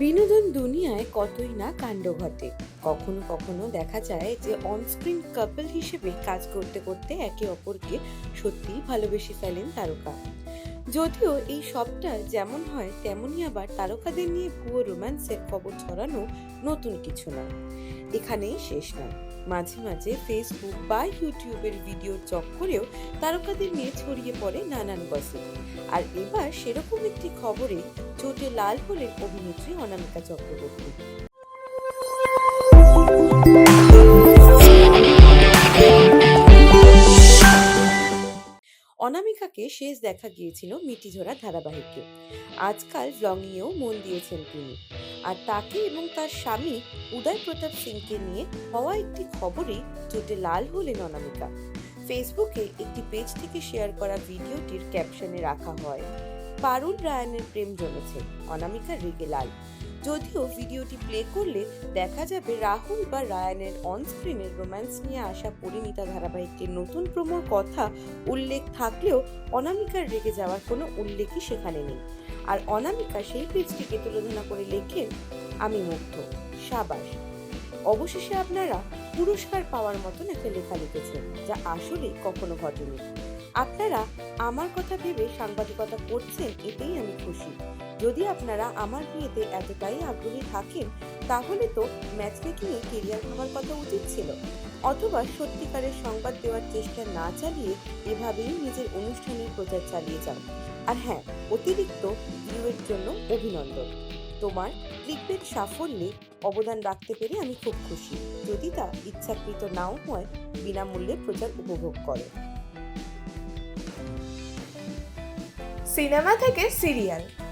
বিনোদন দুনিয়ায় কতই না কাণ্ড ঘটে। কখনো কখনো দেখা যায় যে অনস্ক্রিন কাপল হিসেবে কাজ করতে করতে একে অপরকে সত্যিই ভালোবেসে ফেলেন তারকা। যদিও এই সবটা যেমন হয় তেমনই আবার তারকাদের নিয়ে ভুয়ো রোম্যান্সের খবর ছড়ানো নতুন কিছু না। এখানেই শেষ নয়। মাঝে মাঝে ফেসবুক বা ইউটিউবের ভিডিওর চক্করেও তারকাদের নিয়ে ছড়িয়ে পড়ে নানান গসিপ আর এবার সেরকম একটি খবরে চোটে লাল হলেন অভিনেত্রী অনামিকা চক্রবর্তী। অনামিকাকে শেষ দেখা গিয়েছিল মিটিঝোড়া ধারাবাহিকে। আজকাল ব্লগিংয়েও মন দিয়েছেন তিনি। আর তাকে এবং তার স্বামী উদয় প্রতাপ সিংকে নিয়ে হওয়া একটি খবরে চোটে লাল হলেন অনামিকা। ফেসবুকে একটি পেজ থেকে শেয়ার করা ভিডিওটির ক্যাপশনে রাখা হয়, পারুল রায়ানের প্রেম জমেছে। অনামিকা রেগে লাল। যদিও ভিডিওটি প্লে করলে দেখা যাবে রাহুল বা রায়ানের অন স্ক্রিনের রোম্যান্স নিয়ে আসা পরিণীতা ধারাবাহিকের নতুন প্রমোর কথা উল্লেখ থাকলেও অনামিকার রেগে যাওয়ার কোনো উল্লেখই সেখানে নেই। আর অনামিকা সেই পেজটিকে তুলোধনা করে লেখেন, আমি মুগ্ধ, সাবাস। অবশেষে আপনারা পুরস্কার পাওয়ার মতন একটা লেখা লিখেছেন, যা আসলেই কখনো ঘটেনি। আপনারা আমার কথা ভেবে সাংবাদিকতা করছেন, এতেই আমি খুশি। যদি আপনারা আমার বিয়েতে এতটাই আগ্রহী থাকেন, তাহলে তো ম্যাচ মেকিংয়ে কেরিয়ার ভাবার কথা উচিত ছিল। অথবা সত্যিকারের সংবাদ দেওয়ার চেষ্টা না চালিয়ে এভাবেই নিজের অনুষ্ঠানের প্রচার চালিয়ে যান। আর হ্যাঁ অতিরিক্ত ভিউয়ের জন্য অভিনন্দন। তোমার ক্লিকবেট সাফল্যে অবদান রাখতে পেরে আমি খুব খুশি। যদি তা ইচ্ছাকৃত নাও হয়, বিনামূল্যে প্রচার উপভোগ করে। সিনেমা থেকে সিরিয়াল।